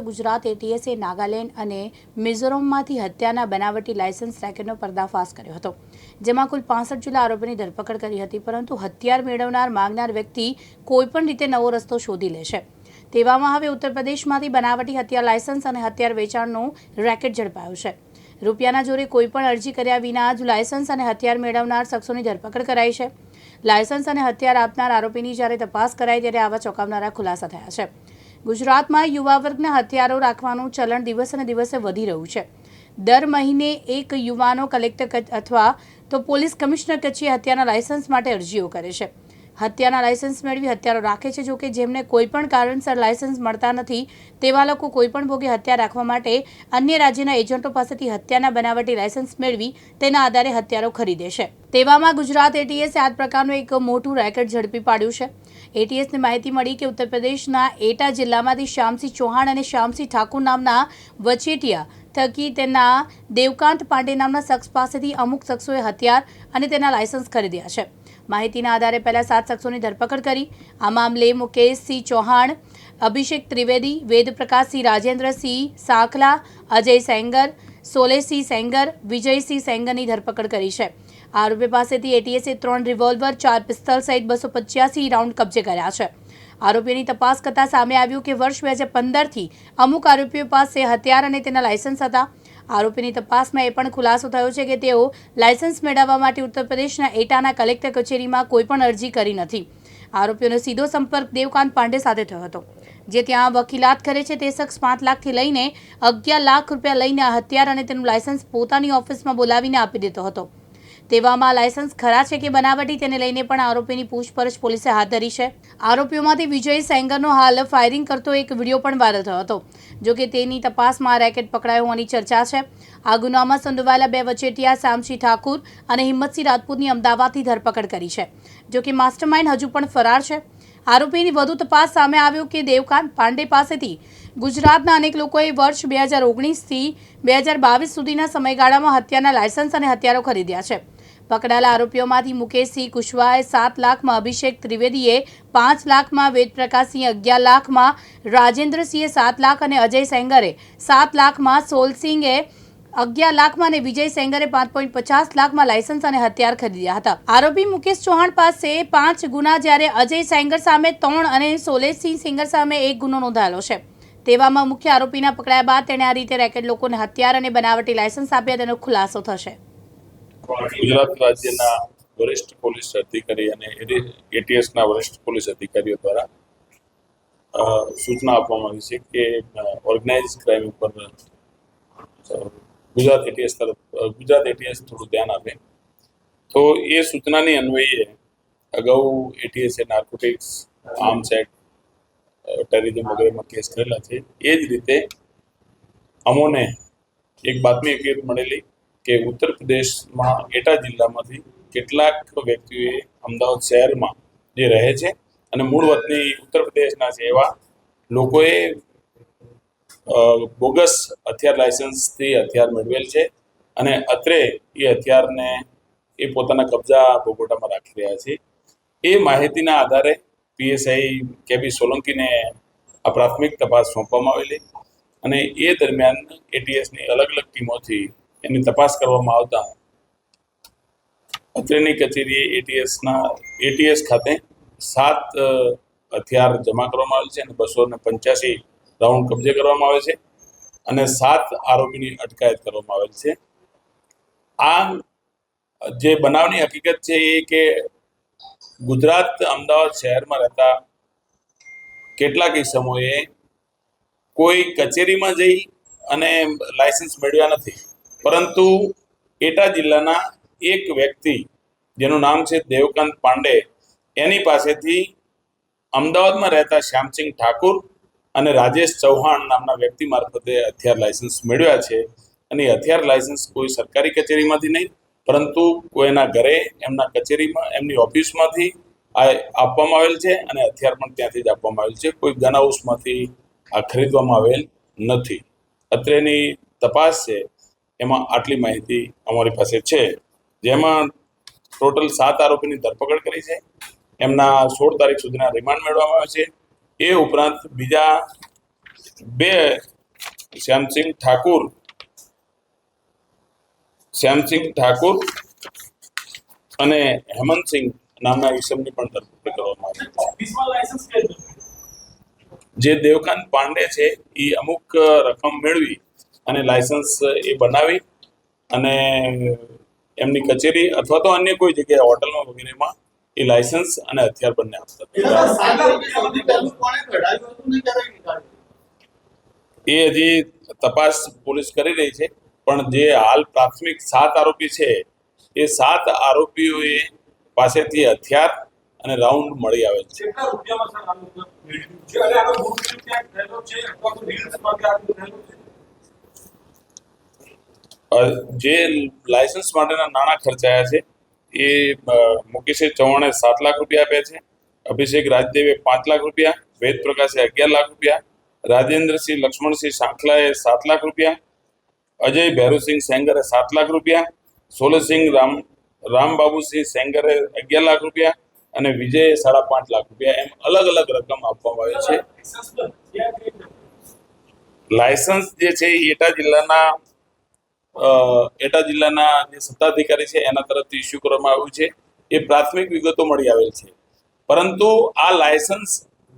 ગુજરાત એટીએસે નાગાલેન્ડ અને મિઝોરમમાંથી હત્યાના બનાવટી લાયસન્સ રેકેટનો પર્દાફાશ કર્યો હતો. જેમાં કુલ પાસઠ જેટલા આરોપીની ધરપકડ કરી હતી, પરંતુ હથિયાર મેળવનાર માંગનાર વ્યક્તિ કોઈપણ રીતે નવો રસ્તો શોધી લેશે તેવામાં હવે ઉત્તર પ્રદેશમાંથી બનાવટી હથિયાર લાયસન્સ અને હથિયાર વેચાણનું રેકેટ ઝડપાયું છે. રૂપિયાના જોરે કોઈપણ અરજી કર્યા વિના જ લાયસન્સ અને હથિયાર મેળવનાર શખ્સોની ધરપકડ કરાઈ છે. લાયસન્સ અને હથિયાર આપનાર આરોપીની જ્યારે તપાસ કરાઈ, ત્યારે આવા ચોંકાવનારા ખુલાસા થયા છે. ગુજરાતમાં યુવા વર્ગના હથિયારો રાખવાનું ચલણ દિવસે દિવસે વધી રહ્યું છે. દર મહિને એક યુવાનો કલેક્ટર અથવા તો પોલીસ કમિશનર કચેરીએ હત્યાના લાયસન્સ માટે અરજીઓ કરે છે. હત્યાના લાયસન્સ મેળવી હત્યારો રાખે છે, જોકે જેમને કોઈ પણ કારણસર લાયસન્સ મળતા નથી, તેવા લોકો કોઈપણ ભોગે હત્યા રાખવા માટે અન્ય રાજ્યના એજન્ટો પાસેથી હત્યાના બનાવટી લાયસન્સ મેળવી તેના આધારે હત્યારો ખરીદે છે. તેવામાં ગુજરાત એટીએસે આ પ્રકારનું એક મોટું રેકેટ ઝડપી પાડ્યું છે. એટીએસને માહિતી મળી કે ઉત્તર પ્રદેશના એટા જિલ્લામાંથી શ્યામસિંહ ચૌહાણ અને શ્યામસિંહ ઠાકુર નામના વચેટિયા થકી તેના દેવકાંત પાંડે નામના શખ્સ પાસેથી અમુક શખ્સોએ હથિયાર અને તેના લાયસન્સ ખરીદ્યા છે. માહિતીના આધારે પહેલા સાત શખ્સોની ધરપકડ કરી. આ મામલે મુકેશસિંહ ચૌહાણ, અભિષેક ત્રિવેદી, વેદપ્રકાશસિંહ રાજેન્દ્રસિંહ સાંખલા, અજય સેંગર, સોલેસિંહ સેંગર, વિજયસિંહ સેંગરની ધરપકડ કરી છે. આરોપી પાસેથી એટીએસે ત્રણ રિવોલ્વર ચાર પિસ્તલ સહિત બસો પચ્યાસી રાઉન્ડ કબજે કર્યા છે. આરોપીની તપાસ કરતા સામે આવ્યું કે વર્ષ બે હજાર પંદરથી અમુક આરોપીઓ પાસે હથિયાર અને તેના લાયસન્સ હતા. આરોપીની તપાસમાં એ પણ ખુલાસો થયો છે કે તેઓ લાયસન્સ મેળવવા માટે ઉત્તર પ્રદેશના એટાના કલેક્ટર કચેરીમાં કોઈ પણ અરજી કરી નથી. આરોપીઓનો સીધો સંપર્ક દેવકાંત પાંડે સાથે થયો હતો. જે ત્યાં વકીલાત કરે છે તે શખ્સ પાંચ લાખથી લઈને અગિયાર લાખ રૂપિયા લઈને હથિયાર અને તેનું લાયસન્સ પોતાની ઓફિસમાં બોલાવીને આપી દેતો હતો. તેવામાં લાયસન્સ ખરા છે કે બનાવટી તેને લઈને પણ આરોપીની પૂછપરછ પોલીસે હાથ ધરી છે. આરોપીઓમાંથી વિજય સેંગરનો હાલ ફાયરિંગ કરતો એક વીડિયો પણ વાયરલ થયો હતો, જો કે તેની તપાસમાં રેકેટ પકડાયો હોવાની ચર્ચા છે. આ ગુનામાં સંડોવાયેલા બે વચેટિયા શામસિંહ ઠાકુર અને હિંમતસિંહ રાજપૂતની અમદાવાદથી ધરપકડ કરી છે, જો કે માસ્ટરમાઇન્ડ હજુ પણ ફરાર છે. આરોપીની વધુ તપાસ સામે આવ્યો કે દેવકાંત પાંડે પાસેથી ગુજરાતના અનેક લોકોએ વર્ષ બે હજાર ઓગણીસથી બે હજાર બાવીસ સુધીના સમયગાળામાં હત્યાના લાયસન્સ અને હથિયારો ખરીદ્યા છે. પકડાયેલા આરોપીઓમાંથી મુકેશસિંહ કુશવાહે સાત લાખમાં અભિષેક ત્રિવેદીએ પાંચ લાખમાં વેદપ્રકાશસિંહ અગિયાર લાખમાં, રાજેન્દ્રસિંહે સાત લાખ અને અજય સેંગરે સાત લાખમાં, સોલસિંહે અગિયાર લાખમાં અને વિજય સેંગરે પાંચ પોઈન્ટ પચાસ લાખમાં લાયસન્સ અને હથિયાર ખરીદ્યા હતા. આરોપી મુકેશ ચૌહાણ પાસે પાંચ ગુના જ્યારે અજય સેંગર સામે ત્રણ અને સોલેસિંહ સેંગર સામે એક ગુનો નોંધાયેલો છે. તેવામાં મુખ્ય આરોપીના પકડાયા બાદ તેણે આ રીતે રેકેટ લોકોને હથિયાર અને બનાવટી લાયસન્સ આપ્યા, તેનો ખુલાસો થશે. ગુજરાત રાજ્યના વરિષ્ઠ પોલીસ અધિકારી અને એટીએસના વરિષ્ઠ પોલીસ અધિકારીઓ દ્વારા સૂચના આપવામાં આવી છે કે ઓર્ગેનાઇઝ ક્રાઇમ ઉપર ગુજરાત એટીએસ તરફ ગુજરાત એટીએસ થોડું ધ્યાન આપે. તો એ સૂચનાની અન્વયે અગાઉ એટીએસે નાર્કોટિક્સ આર્મ્સ એક્ટ ટેરરિઝમ વગેરેમાં કેસ કરેલા છે. એ જ રીતે અમોને એક બાતમી હકીકત મળેલી કે ઉત્તર પ્રદેશમાં એટા જિલ્લામાંથી કેટલાક વ્યક્તિઓએ અમદાવાદ શહેરમાં જે રહે છે અને મૂળ વતની ઉત્તર પ્રદેશના છે એવા લોકોએ બોગસ હથિયાર લાયસન્સથી હથિયાર મેળવેલ છે અને અત્રે એ હથિયારને એ પોતાના કબજા બોગોટામાં રાખી રહ્યા છે. એ માહિતીના આધારે પીએસઆઈ કેબી સોલંકીને આ પ્રાથમિક તપાસ સોંપવામાં આવેલી અને એ દરમિયાન એટીએસની અલગ અલગ ટીમોથી એની તપાસ કરવામાં આવતા અત્રેની કચેરીએ એટીએસના એટીએસ ખાતે સાત હથિયાર જમા કરવામાં આવેલ છે અને બસો ને પંચ્યાસી રાઉન્ડ કબજે કરવામાં આવે છે અને સાત આરોપીની અટકાયત કરવામાં આવેલ છે. આ જે બનાવની હકીકત છે એ કે ગુજરાત અમદાવાદ શહેરમાં રહેતા કેટલાક સમયે કોઈ કચેરીમાં જઈ અને લાયસન્સ મેળવ્યા નથી. પરંતુ એટા જિલ્લાના એક વ્યક્તિ, જેનું નામ છે દેવકાંત પાંડે, એની પાસેથી અમદાવાદમાં રહેતા શ્યામસિંહ ઠાકુર અને રાજેશ ચૌહાણ નામના વ્યક્તિ મારફતે હથિયાર લાયસન્સ મેળવ્યા છે. અને હથિયાર લાયસન્સ કોઈ સરકારી કચેરીમાંથી નહીં, પરંતુ કોઈના ઘરે, એમના કચેરીમાં, એમની ઓફિસમાંથી આ આપવામાં આવેલ છે અને હથિયાર પણ ત્યાંથી જ આપવામાં આવેલ છે. કોઈ ગન હાઉસમાંથી આ ખરીદવામાં આવેલ નથી. અત્રેની તપાસ છે એમાં આટલી માહિતી અમારી પાસે છે. જેમાં ટોટલ સાત આરોપીની ધરપકડ કરી છે. એમના સોળ તારીખ સુધીના રિમાન્ડ મેળવવામાં આવે છે. એ ઉપરાંત બીજા બે શ્યામસિંહ ઠાકુર શ્યામસિંહ ઠાકુર અને હેમંતસિંહ નામના ઈસમની પણ ધરપકડ કરવામાં આવી છે? જે દેવકાંત પાંડે છે એ અમુક રકમ મેળવી અને લાયસન્સ એ બનાવી અને એમની કચેરી અથવા તો અન્ય કોઈ જગ્યાએ હોટલમાં વગેરેમાં એ લાયસન્સ અને હથિયાર બંને આપતા? એ હજી તપાસ પોલીસ કરી રહી છે, પણ જે હાલ પ્રાથમિક સાત આરોપી છે, એ સાત આરોપીઓએ પાસેથી હથિયાર અને રાઉન્ડ મળી આવેલ છે જે લાયસન્સ માટેના નાણાં ખર્ચાયા છે, એ મુકેશે ચૌહાણે સાત લાખ રૂપિયા આપ્યા છે. અભિષેક રાજદેવે પાંચ લાખ રૂપિયા, વેદ પ્રકાશે અગિયાર લાખ રૂપિયા, રાજેન્દ્રસિંહ લક્ષ્મણસિંહ સાંખલાએ સાત લાખ રૂપિયા, અજય ભૈરુસિંહ સેંગરે સાત લાખ રૂપિયા, સોલસિંહ રામ, રામબાબુસિંહ સેંગરે અગિયાર લાખ રૂપિયા અને વિજયે સાડા પાંચ લાખ રૂપિયા એમ અલગ અલગ રકમ આપવામાં આવી છે. લાયસન્સ જે છે એટા જિલ્લાના એટા જિલ્લાના જે સત્તાધિકારી છે, એના તરફથી ઇસ્યુ કરવામાં આવ્યું છે. એ પ્રાથમિક વિગતો મળી આવેલ છે. પરંતુ આ લાયસન્સ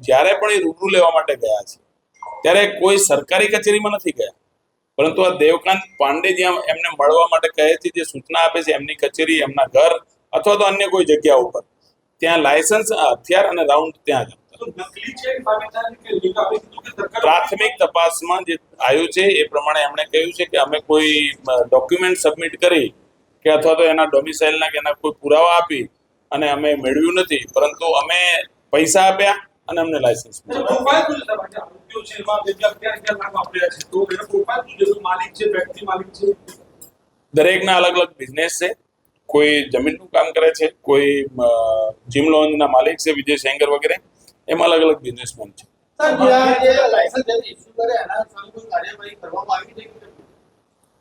જ્યારે પણ એ રૂબરૂ લેવા માટે ગયા છે, ત્યારે કોઈ સરકારી કચેરીમાં નથી ગયા. પરંતુ આ દેવકાંત પાંડે જ્યાં એમને મળવા માટે કહે છે, જે સૂચના આપે છે, એમની કચેરી, એમના ઘર અથવા તો અન્ય કોઈ જગ્યા ઉપર, ત્યાં લાયસન્સ હથિયાર અને રાઉન્ડ ત્યાં જ. પ્રાથમિક તપાસમાં જે આવ્યું છે એ પ્રમાણે એમણે કહ્યું છે કે અમે કોઈ ડોક્યુમેન્ટ સબમિટ કરી કે અથવા તો એના ડોમિસાઇલના કે એના કોઈ પુરાવા આપી અને અમે મેળવ્યું નથી. પરંતુ અમે પૈસા આપ્યા અને અમને લાયસન્સ દરેકના અલગ અલગ બિઝનેસ છે. કોઈ જમીનનું કામ કરે છે કોઈ જીમ લોન્જના માલિક છે વિજય સેંગર વગેરે. એમાં અલગ અલગ બિઝનેસમેન છે.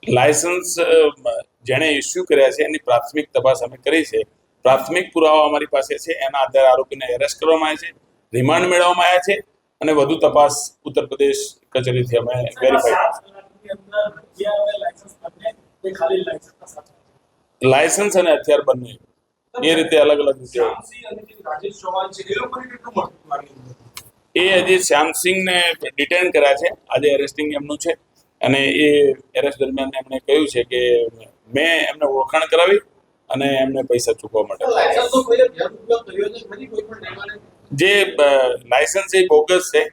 લાયસન્સ જેણે ઇસ્યુ કર્યા છે એની પ્રાથમિક તપાસ અમે કરી છે. પ્રાથમિક પુરાવા અમારી પાસે છે એના આધારે આરોપીને એરેસ્ટ કરવામાં આવ્યા છે રિમાન્ડ મેળવવામાં આવ્યા છે અને વધુ તપાસ ઉત્તર પ્રદેશ કચેરીથી અમે વેરીફાઈ લાયસન્સ અને હથિયાર બંને. એ રીતે અલગ અલગ એ લોકોને કેટલું મળતું હજી શ્યામસિંહને ડિટેન કર્યા છે. આજે એરેસ્ટિંગ એમનું છે. અને એ એરેસ્ટ દરમિયાન એમણે કહ્યું છે કે મેં એમને ઓળખાણ કરાવી અને એમને પૈસા ચૂકવવા માટે. જે લાયસન્સ એ બોગસ છે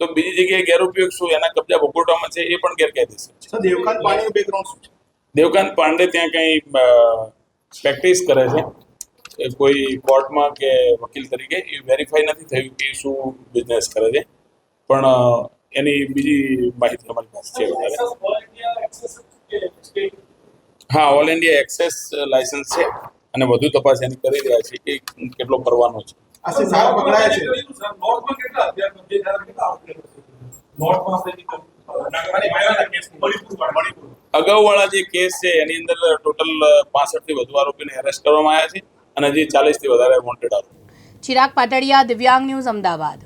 તો બીજી જગ્યાએ ગેરઉપયોગ શું? એના કબજા ભોગવટામાં છે એ પણ ગેરકાયદેસર છે. દેવકાંત પાંડે બેકગ્રાઉન્ડ શું છે? દેવકાંત પાંડે ત્યાં કંઈ પ્રેક્ટિસ કરે છે? કોઈ કોર્ટમાં કે વકીલ તરીકે એ વેરીફાઈ નથી થયું કે શું બિઝનેસ કરે છે. પણ એની બીજી માહિતી અમારી પાસે છે. વધારે હા ઓલ ઇન્ડિયા એક્સેસ લાયસન્સ છે અને વધુ તપાસ એની કરી રહ્યા છે કે કેટલો કરવાનો છે. અગાઉવાળા જે કેસ છે એની અંદર ટોટલ પાસઠથી વધુ આરોપીને એરેસ્ટ કરવામાં આવ્યા છે. અને હજી ચાલીસથી વધારે વોન્ટેડ આરોપી ચિરાગ પાટડિયા દિવ્યાંગ ન્યૂઝ અમદાવાદ.